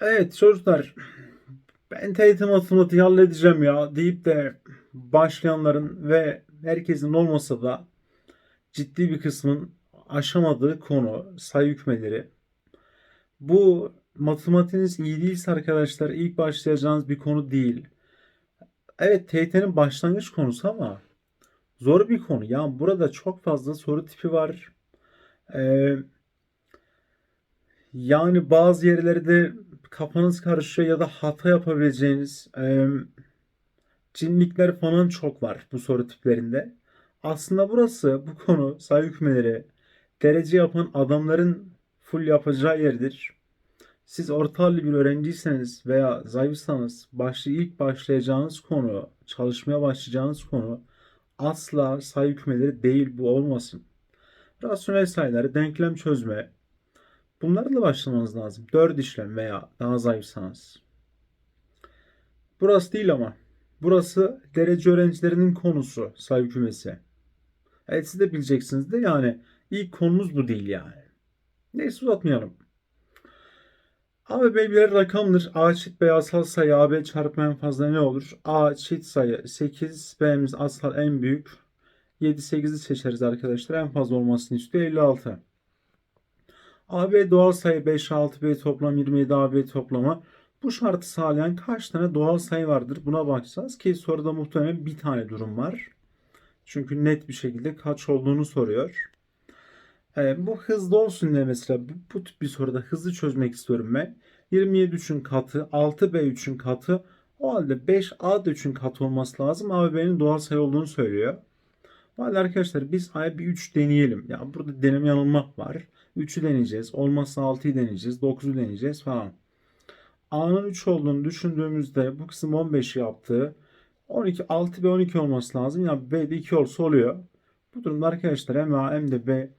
Evet çocuklar ben TYT matematiği halledeceğim ya deyip de başlayanların ve herkesin olmasa da ciddi bir kısmın aşamadığı konu sayı hükmeleri. Bu matematiğiniz iyi değilse arkadaşlar ilk başlayacağınız bir konu değil. Evet TYT'nin başlangıç konusu ama zor bir konu. Yani burada çok fazla soru tipi var. Ee, yani bazı yerlerde kafanız karışıyor ya da hata yapabileceğiniz e, cinlikler falan çok var bu soru tiplerinde. Aslında burası bu konu sayı hükmeleri derece yapan adamların full yapacağı yerdir. Siz orta halli bir öğrenciyseniz veya zayıfsanız başlı ilk başlayacağınız konu, çalışmaya başlayacağınız konu asla sayı hükmeleri değil bu olmasın. Rasyonel sayıları, denklem çözme, Bunlarla başlamanız lazım. 4 işlem veya daha zayıfsanız. Burası değil ama. Burası derece öğrencilerinin konusu sayı kümesi. Evet siz de bileceksiniz de yani ilk konumuz bu değil yani. Neyse uzatmayalım. A ve B birer rakamdır. A çift B asal sayı AB çarpı en fazla ne olur? A çift sayı 8, B'miz asal en büyük. 7, 8'i seçeriz arkadaşlar. En fazla olmasını istiyor 56. AB doğal sayı 5, 6, B toplam 27, AB toplamı. Bu şartı sağlayan kaç tane doğal sayı vardır? Buna bakacağız ki soruda muhtemelen bir tane durum var. Çünkü net bir şekilde kaç olduğunu soruyor. Ee, bu hızlı olsun diye mesela bu tip bir soruda hızlı çözmek istiyorum ben. 27 3'ün katı, 6B 3'ün katı. O halde 5A da 3'ün katı olması lazım. A ve B'nin doğal sayı olduğunu söylüyor. O halde arkadaşlar biz A'ya bir 3 deneyelim. Ya burada deneme yanılmak var. 3'ü deneyeceğiz. Olmazsa 6'yı deneyeceğiz. 9'u deneyeceğiz falan. A'nın 3 olduğunu düşündüğümüzde bu kısım 15 yaptı. 12, 6 ve 12 olması lazım. Yani B'de 2 olsa oluyor. Bu durumda arkadaşlar hem A hem de B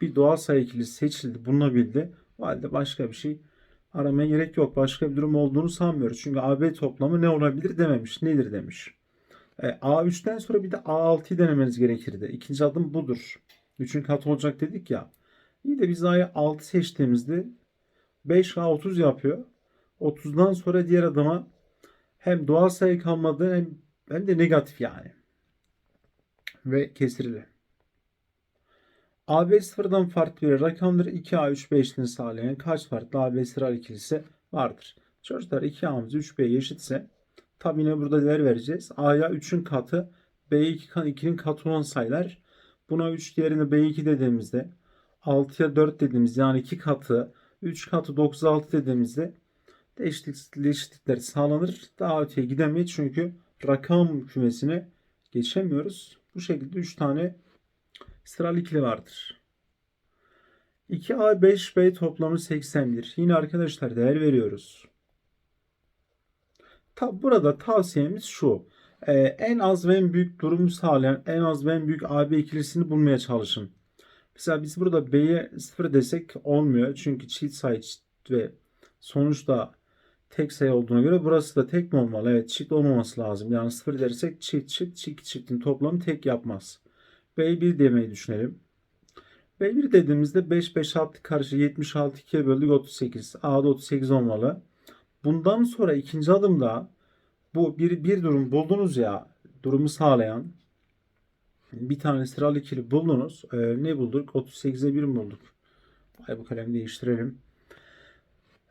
bir doğal sayı ikilisi seçildi, bulunabildi. O halde başka bir şey aramaya gerek yok. Başka bir durum olduğunu sanmıyoruz. Çünkü AB toplamı ne olabilir dememiş. Nedir demiş. E, A3'ten sonra bir de A6'yı denemeniz gerekirdi. İkinci adım budur. 3'ün katı olacak dedik ya. İyi de biz A'ya 6 seçtiğimizde 5K 30 yapıyor. 30'dan sonra diğer adıma hem doğal sayı kalmadı hem, hem de negatif yani. Ve kesirli. AB sıfırdan farklı bir rakamdır. 2A 3B eşitliğini sağlayan kaç farklı AB sıra ikilisi vardır? Çocuklar 2A'mız 3B'ye eşitse tabi yine burada değer vereceğiz. A'ya 3'ün katı B'ye 2'nin katı olan sayılar. Buna 3 diğerine B2 dediğimizde 6'ya 4 dediğimiz yani 2 katı 3 katı 96 dediğimizde eşitlik, eşitlikler sağlanır. Daha öteye gidemeyiz çünkü rakam kümesine geçemiyoruz. Bu şekilde 3 tane sıralı ikili vardır. 2A 5B toplamı 81. Yine arkadaşlar değer veriyoruz. Tabi burada tavsiyemiz şu. Ee, en az ve en büyük durumu sağlayan en az ve en büyük AB ikilisini bulmaya çalışın. Mesela biz burada B'ye 0 desek olmuyor. Çünkü çift sayı ve sonuçta tek sayı olduğuna göre burası da tek mi olmalı? Evet çift olmaması lazım. Yani 0 dersek çift çift çift çiftin toplamı tek yapmaz. B1 demeyi düşünelim. B1 dediğimizde 5 5 6 karşı 76 2'ye böldük 38. A'da 38 olmalı. Bundan sonra ikinci adımda bu bir, bir durum buldunuz ya durumu sağlayan bir tane sıralı ikili buldunuz. Ee, ne bulduk? 38'e 1 mi bulduk? Ay bu kalemi değiştirelim.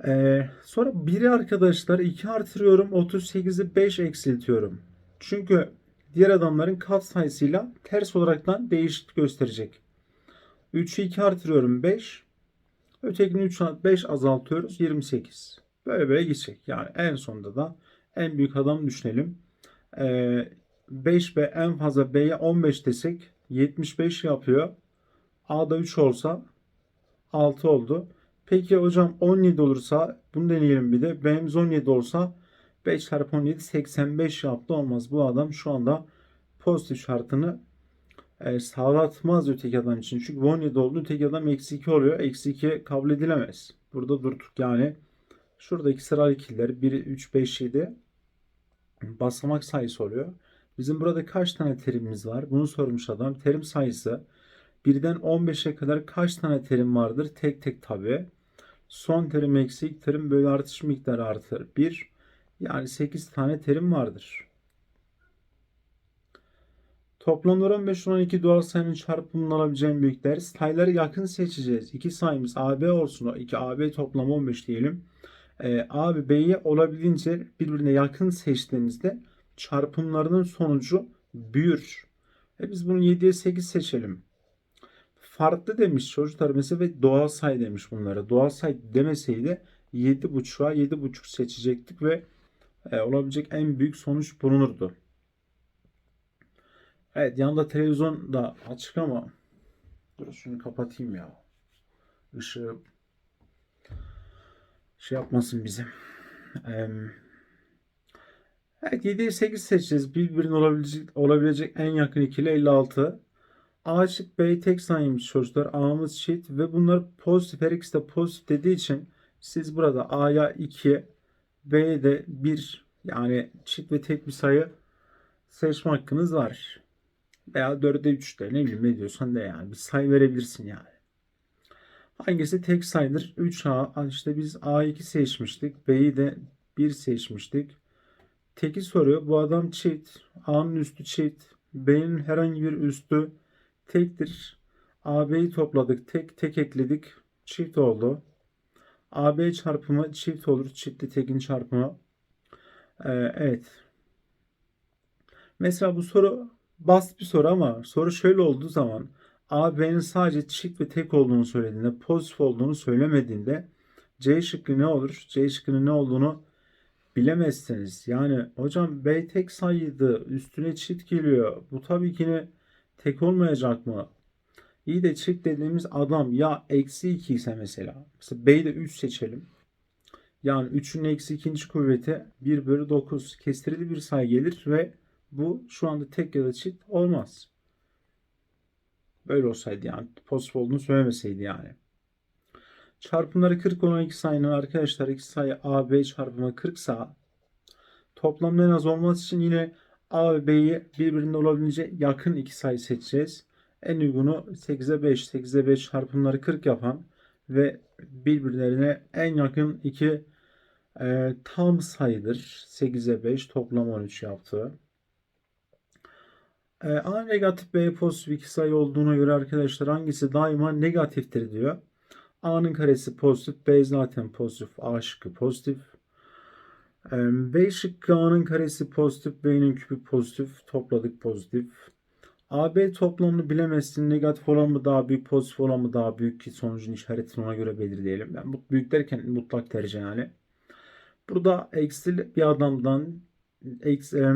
Ee, sonra 1'i arkadaşlar 2 artırıyorum. 38'i 5 eksiltiyorum. Çünkü diğer adamların kat sayısıyla ters olaraktan değişiklik gösterecek. 3'ü 2 artırıyorum 5. Ötekini 3 5 azaltıyoruz 28. Böyle böyle gidecek. Yani en sonunda da en büyük adam düşünelim. Ee, 5B en fazla B'ye 15 desek 75 yapıyor. A'da 3 olsa 6 oldu. Peki hocam 17 olursa bunu deneyelim bir de. B'miz 17 olsa 5 çarpı 17 85 yaptı olmaz. Bu adam şu anda pozitif şartını e, sağlatmaz öteki adam için. Çünkü 17 oldu öteki adam eksi 2 oluyor. Eksi 2 kabul edilemez. Burada durduk yani. Şuradaki sıralı ikiler 1, 3, 5, 7 basamak sayısı oluyor. Bizim burada kaç tane terimimiz var? Bunu sormuş adam. Terim sayısı 1'den 15'e kadar kaç tane terim vardır? Tek tek tabi. Son terim eksi ilk terim bölü artış miktarı artı 1. Yani 8 tane terim vardır. Toplamları 15 12 doğal sayının çarpımının alabileceğim büyükler. Sayıları yakın seçeceğiz. İki sayımız AB olsun. O iki AB toplamı 15 diyelim. Ee, A ve B'yi olabildiğince birbirine yakın seçtiğimizde çarpımlarının sonucu büyür. E biz bunu 7'ye 8 seçelim. Farklı demiş çocuklar mesela ve doğal sayı demiş bunlara. Doğal sayı demeseydi 7.5'a 7.5 seçecektik ve e, olabilecek en büyük sonuç bulunurdu. Evet yanında televizyon da açık ama dur şunu kapatayım ya. Işığı şey yapmasın bize. Eee Evet 7'ye 8 seçeceğiz. Birbirine olabilecek, olabilecek en yakın ikili 56. A şık B tek sayıymış çocuklar. A'mız çift ve bunlar pozitif. Her ikisi de pozitif dediği için siz burada A'ya 2 B'ye de 1 yani çift ve tek bir sayı seçme hakkınız var. Veya 4'e 3 de ne bileyim ne diyorsan de yani bir sayı verebilirsin yani. Hangisi tek sayıdır? 3A işte biz A2 seçmiştik. B'yi de 1 seçmiştik. Teki soruyor. Bu adam çift. A'nın üstü çift. B'nin herhangi bir üstü tektir. AB'yi topladık. Tek tek ekledik. Çift oldu. AB çarpımı çift olur. Çiftli tekin çarpımı. Ee, evet. Mesela bu soru basit bir soru ama soru şöyle olduğu zaman AB'nin sadece çift ve tek olduğunu söylediğinde, pozitif olduğunu söylemediğinde C şıkkı ne olur? C şıkkının ne olduğunu bilemezsiniz. Yani hocam B tek sayıydı. Üstüne çift geliyor. Bu tabii ki ne tek olmayacak mı? İyi de çift dediğimiz adam ya eksi 2 ise mesela. Mesela B'yi de 3 seçelim. Yani 3'ün eksi ikinci kuvveti 1 bölü 9 kestirili bir sayı gelir ve bu şu anda tek ya da çift olmaz. Böyle olsaydı yani pozitif olduğunu söylemeseydi yani. Çarpımları 40 olan iki sayının arkadaşlar iki sayı A, B çarpımı 40 sa toplamda en az olması için yine A ve B'yi birbirine olabildiğince yakın iki sayı seçeceğiz. En uygunu 8'e 5. 8'e 5 çarpımları 40 yapan ve birbirlerine en yakın iki e, tam sayıdır. 8'e 5 toplam 13 yaptı. E, A negatif B pozitif iki sayı olduğuna göre arkadaşlar hangisi daima negatiftir diyor. A'nın karesi pozitif. B zaten pozitif. A şıkkı pozitif. B şıkkı A'nın karesi pozitif. B'nin küpü pozitif. Topladık pozitif. AB toplamını bilemezsin. Negatif olan mı daha büyük, pozitif olan mı daha büyük ki sonucun işaretini ona göre belirleyelim. Yani büyük derken mutlak tercih yani. Burada eksi bir adamdan eksi,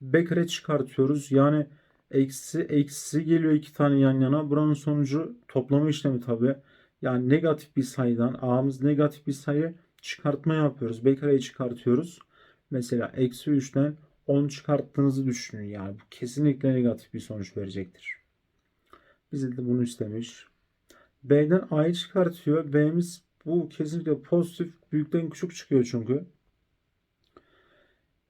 B kare çıkartıyoruz. Yani eksi eksi geliyor iki tane yan yana. Buranın sonucu toplama işlemi tabi. Yani negatif bir sayıdan a'mız negatif bir sayı çıkartma yapıyoruz. B kareyi çıkartıyoruz. Mesela eksi 3'ten 10 çıkarttığınızı düşünün. Yani bu kesinlikle negatif bir sonuç verecektir. Bize de bunu istemiş. B'den A'yı çıkartıyor. B'miz bu kesinlikle pozitif. Büyükten küçük çıkıyor çünkü.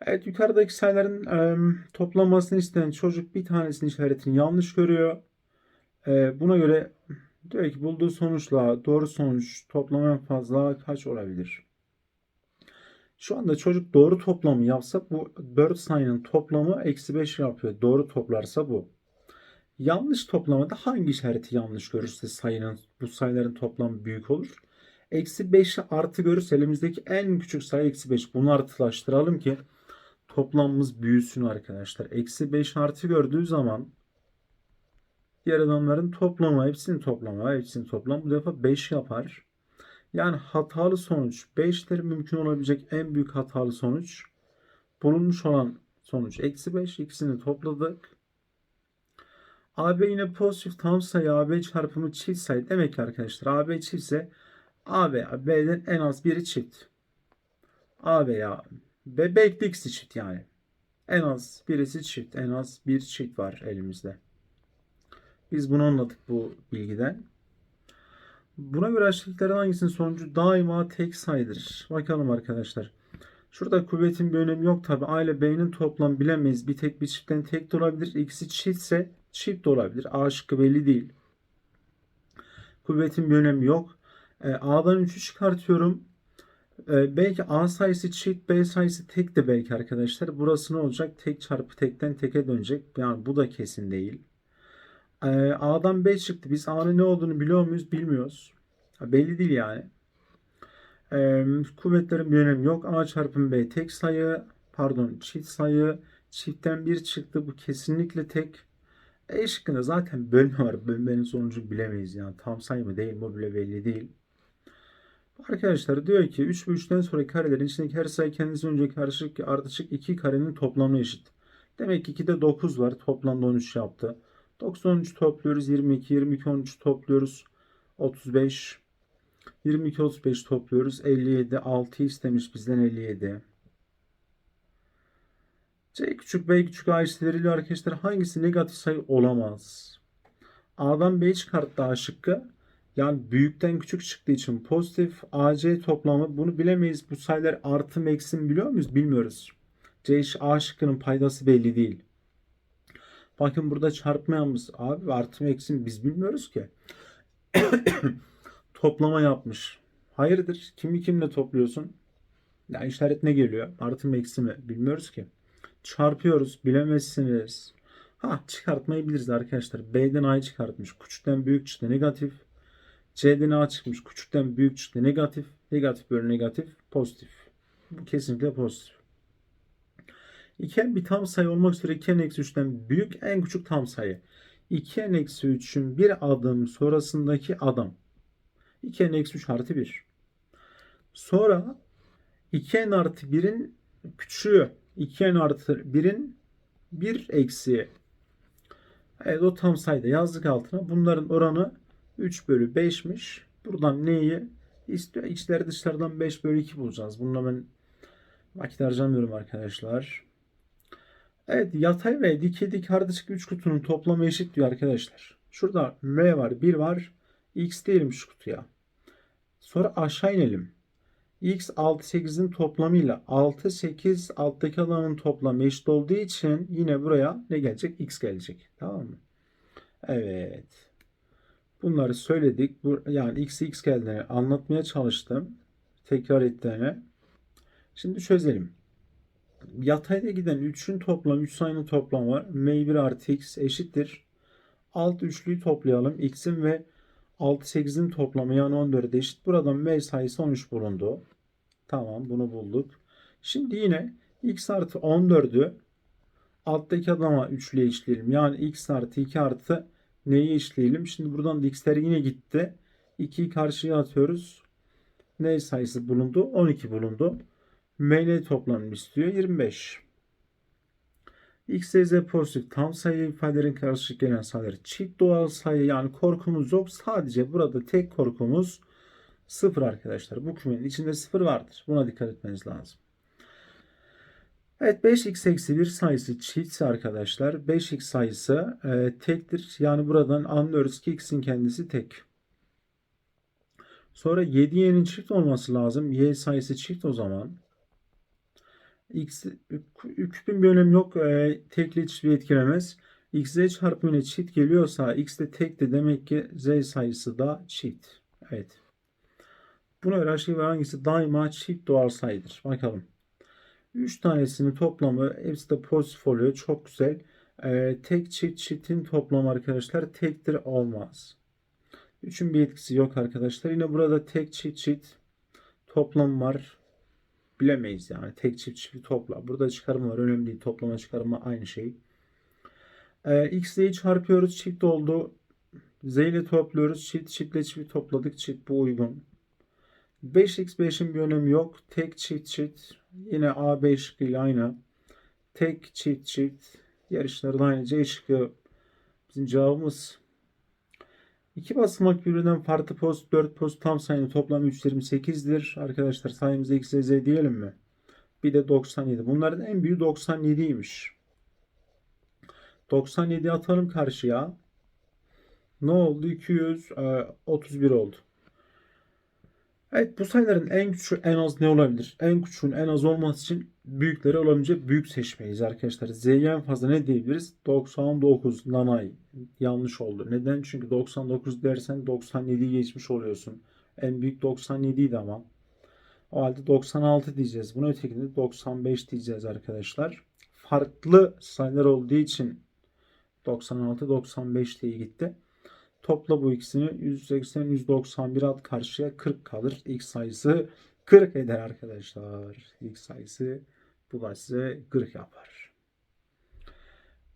Evet yukarıdaki sayıların e, toplamasını isteyen çocuk bir tanesinin işaretini yanlış görüyor. E, buna göre Diyor ki bulduğu sonuçla doğru sonuç toplam en fazla kaç olabilir? Şu anda çocuk doğru toplamı yapsa bu 4 sayının toplamı eksi 5 yapıyor. Doğru toplarsa bu. Yanlış toplamada hangi işareti yanlış görürse sayının bu sayıların toplamı büyük olur. Eksi 5'i artı görürse elimizdeki en küçük sayı eksi 5. Bunu artılaştıralım ki toplamımız büyüsün arkadaşlar. Eksi 5 artı gördüğü zaman Diğer adamların toplamı, hepsinin toplamı, hepsinin toplamı bu defa 5 yapar. Yani hatalı sonuç 5'tir mümkün olabilecek en büyük hatalı sonuç. Bulunmuş olan sonuç eksi 5. ikisini topladık. AB yine pozitif tam sayı AB çarpımı çift sayı. Demek ki arkadaşlar AB çiftse AB B'den en az biri çift. A veya B, B x çift yani. En az birisi çift. En az bir çift var elimizde. Biz bunu anladık bu bilgiden. Buna göre aşağıdakilerden hangisinin sonucu daima tek sayıdır? Bakalım arkadaşlar. Şurada kuvvetin bir önemi yok tabi. A ile B'nin toplam bilemeyiz. Bir tek bir çiftten tek de olabilir. İkisi çiftse çift de olabilir. A şıkkı belli değil. Kuvvetin bir önemi yok. E, A'dan 3'ü çıkartıyorum. E, belki A sayısı çift, B sayısı tek de belki arkadaşlar. Burası ne olacak? Tek çarpı tekten teke dönecek. Yani bu da kesin değil. E, A'dan B çıktı. Biz A'nın ne olduğunu biliyor muyuz? Bilmiyoruz. Ha, belli değil yani. E, kuvvetlerin bir önemi yok. A çarpı B tek sayı. Pardon çift sayı. Çiftten 1 çıktı. Bu kesinlikle tek. E şıkkında zaten bölme var. Bölmenin sonucu bilemeyiz yani. Tam sayı mı değil mi bile belli değil. Arkadaşlar diyor ki 3 ve 3'ten sonraki karelerin içindeki her sayı kendisi önceki karışık ardışık 2 karenin toplamına eşit. Demek ki 2'de 9 var. Toplamda 13 yaptı. 9 13 topluyoruz. 22 22 13 topluyoruz. 35 22 35 topluyoruz. 57 6 istemiş bizden 57. C küçük B küçük A eşit veriliyor arkadaşlar. Hangisi negatif sayı olamaz? A'dan B çıkarttı A şıkkı. Yani büyükten küçük çıktığı için pozitif AC toplamı bunu bilemeyiz. Bu sayılar artı mı eksi mi biliyor muyuz? Bilmiyoruz. C A şıkkının paydası belli değil. Bakın burada çarpmayanımız abi artı mı eksi mi biz bilmiyoruz ki. Toplama yapmış. Hayırdır? Kimi kimle topluyorsun? Ya işaret ne geliyor? Artı mı eksi mi? Bilmiyoruz ki. Çarpıyoruz. Bilemezsiniz. Ha çıkartmayı biliriz arkadaşlar. B'den A'yı çıkartmış. Küçükten büyük çıktı negatif. C'den A çıkmış. Küçükten büyük çıktı negatif. Negatif bölü negatif pozitif. Bu kesinlikle pozitif. 2n bir tam sayı olmak üzere 2n eksi 3'ten büyük en küçük tam sayı. 2n eksi 3'ün bir adım sonrasındaki adam. 2n eksi 3 artı 1. Sonra 2n artı 1'in küçüğü. 2n artı 1'in 1 eksiği. Evet o tam sayıda yazdık altına. Bunların oranı 3 bölü 5'miş. Buradan neyi istiyor? İçler dışlardan 5 bölü 2 bulacağız. Bununla ben vakit harcamıyorum arkadaşlar. Evet yatay ve dikey dik ardışık 3 kutunun toplamı eşit diyor arkadaşlar. Şurada M var 1 var. X diyelim şu kutuya. Sonra aşağı inelim. X 6 8'in toplamıyla 6 8 alttaki alanın toplamı eşit olduğu için yine buraya ne gelecek? X gelecek. Tamam mı? Evet. Bunları söyledik. Bu, yani x x geldiğini anlatmaya çalıştım. Tekrar ettiğini. Şimdi çözelim. Yatayda giden 3'ün toplamı 3 sayının toplamı var. M1 artı x eşittir. Alt üçlüyü toplayalım. x'in ve 6 8'in toplamı yani 14 eşit. Buradan m sayısı 13 bulundu. Tamam bunu bulduk. Şimdi yine x artı 14'ü alttaki adama üçlüye eşitleyelim. Yani x artı 2 artı neyi eşitleyelim? Şimdi buradan da x'ler yine gitti. 2'yi karşıya atıyoruz. N sayısı bulundu. 12 bulundu. MN toplamını istiyor. 25. X, Y, Z pozitif tam sayı ifadelerin karşılık gelen sayıları çift doğal sayı yani korkumuz yok. Sadece burada tek korkumuz sıfır arkadaşlar. Bu kümenin içinde sıfır vardır. Buna dikkat etmeniz lazım. Evet 5x eksi 1 sayısı çiftse arkadaşlar 5x sayısı e, tektir. Yani buradan anlıyoruz ki x'in kendisi tek. Sonra 7y'nin çift olması lazım. y sayısı çift o zaman. x küpün bir önemi yok. E, tekli hiçbir etkilemez. x z çarpımıyla çift geliyorsa x de tek de demek ki z sayısı da çift. Evet. Buna göre aşağı hangisi daima çift doğal sayıdır. Bakalım. 3 tanesinin toplamı hepsi de pozitif oluyor. Çok güzel. Ee, tek çift çiftin toplamı arkadaşlar tektir olmaz. 3'ün bir etkisi yok arkadaşlar. Yine burada tek çift çift toplam var. Bilemeyiz yani. Tek çift çift topla. Burada çıkarma var. Önemli değil. Toplama çıkarma aynı şey. Ee, X ile çarpıyoruz. Çift oldu. Z ile topluyoruz. Çift çiftle çift topladık. Çift bu uygun. 5x 5'in bir önemi yok. Tek çift çift. Yine A, B şıkkıyla aynı. Tek çift çift. Yarışları da aynı. C şıkkı bizim cevabımız. İki basamak birbirinden farklı post 4 post tam sayının toplamı 328'dir. Arkadaşlar sayımızda x, z diyelim mi? Bir de 97. Bunların en büyüğü 97'ymiş. 97 atalım karşıya. Ne oldu? 231 oldu. Evet bu sayıların en küçüğü en az ne olabilir? En küçüğün en az olması için büyükleri olabilecek büyük seçmeliyiz arkadaşlar. Z'ye en fazla ne diyebiliriz? 99 nanay. Yanlış oldu. Neden? Çünkü 99 dersen 97'yi geçmiş oluyorsun. En büyük 97 idi ama. O halde 96 diyeceğiz. Bunu ötekinde 95 diyeceğiz arkadaşlar. Farklı sayılar olduğu için 96 95 diye gitti. Topla bu ikisini 180 191 at karşıya 40 kalır. X sayısı 40 eder arkadaşlar. X sayısı bu da size 40 yapar.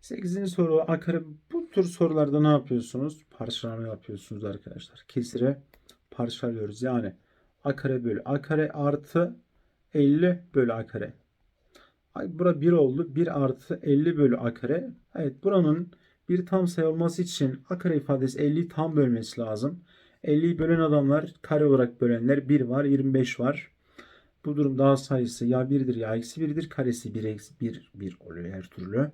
8. soru A kare. Bu tür sorularda ne yapıyorsunuz? Parçalama yapıyorsunuz arkadaşlar. Kesire parçalıyoruz. Yani A kare bölü A artı 50 bölü A kare. Ay, bura 1 oldu. 1 artı 50 bölü A kare. Evet buranın bir tam sayı olması için A kare ifadesi 50'yi tam bölmesi lazım. 50'yi bölen adamlar kare olarak bölenler 1 var 25 var. Bu durumda A sayısı ya 1'dir ya eksi 1'dir. Karesi 1 eksi 1 1 oluyor her türlü.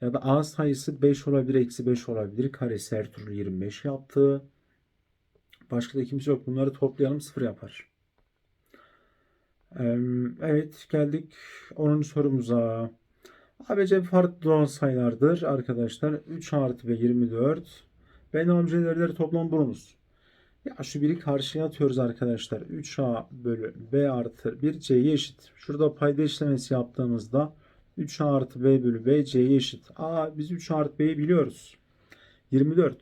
Ya da A sayısı 5 olabilir eksi 5 olabilir. Karesi her türlü 25 yaptı. Başka da kimse yok. Bunları toplayalım 0 yapar. Evet geldik 10. sorumuza. ABC farklı doğal sayılardır arkadaşlar. 3 artı B 24. Ben amcelerleri toplam bulunuz. Ya şu biri karşıya atıyoruz arkadaşlar. 3A bölü B artı 1 C'ye eşit. Şurada payda işlemesi yaptığımızda 3A artı B bölü B C'ye eşit. Aa biz 3 artı B'yi biliyoruz. 24.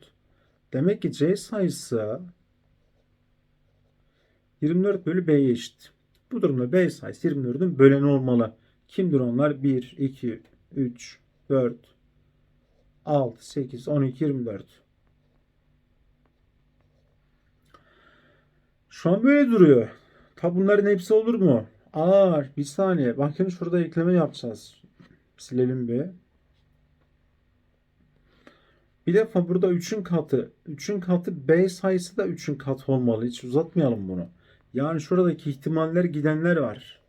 Demek ki C sayısı 24 bölü B'ye eşit. Bu durumda B sayısı 24'ün böleni olmalı. Kimdir onlar? 1, 2, 3, 4, 6, 8, 12, 24. Şu an böyle duruyor. Tabi bunların hepsi olur mu? Aa bir saniye. Bakın şurada ekleme yapacağız. Silelim bir. Bir defa burada 3'ün katı. 3'ün katı B sayısı da 3'ün katı olmalı. Hiç uzatmayalım bunu. Yani şuradaki ihtimaller gidenler var.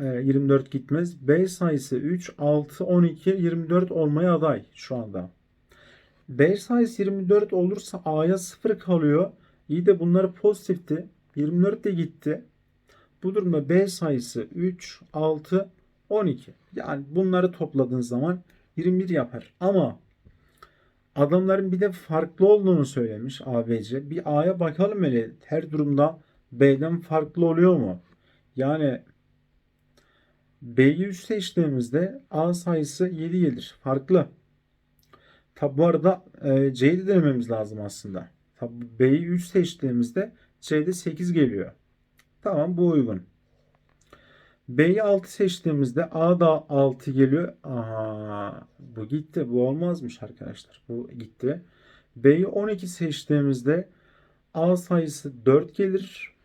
Ee, 24 gitmez. B sayısı 3, 6, 12, 24 olmaya aday şu anda. B sayısı 24 olursa A'ya 0 kalıyor. İyi de bunları pozitifti. 24 de gitti. Bu durumda B sayısı 3, 6, 12. Yani bunları topladığın zaman 21 yapar. Ama adamların bir de farklı olduğunu söylemiş ABC. Bir A'ya bakalım hele. Her durumda B'den farklı oluyor mu? Yani B'yi 3 seçtiğimizde A sayısı 7 gelir. Farklı. Tabi bu arada e, C'yi de denememiz lazım aslında. Tabi B'yi 3 seçtiğimizde C'de 8 geliyor. Tamam bu uygun. B'yi 6 seçtiğimizde A da 6 geliyor. Aha, bu gitti. Bu olmazmış arkadaşlar. Bu gitti. B'yi 12 seçtiğimizde A sayısı 4 gelir.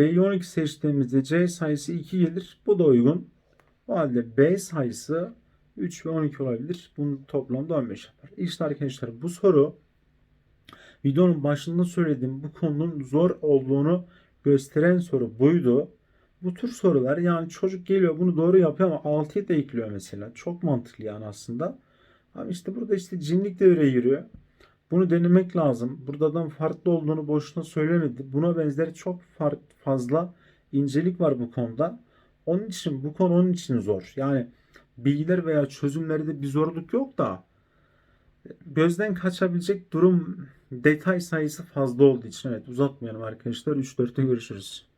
B'yi 12 seçtiğimizde C sayısı 2 gelir. Bu da uygun. O halde B sayısı 3 ve 12 olabilir. Bunun toplamda 15 yapar. İşte arkadaşlar bu soru videonun başında söylediğim bu konunun zor olduğunu gösteren soru buydu. Bu tür sorular yani çocuk geliyor bunu doğru yapıyor ama 6'ya da ekliyor mesela. Çok mantıklı yani aslında. Ama işte burada işte cinlik devreye giriyor. Bunu denemek lazım. Buradan farklı olduğunu boşuna söylemedi. Buna benzer çok fazla incelik var bu konuda. Onun için bu konu onun için zor. Yani bilgiler veya çözümlerde bir zorluk yok da gözden kaçabilecek durum detay sayısı fazla olduğu için evet uzatmayalım arkadaşlar. 3-4'te görüşürüz.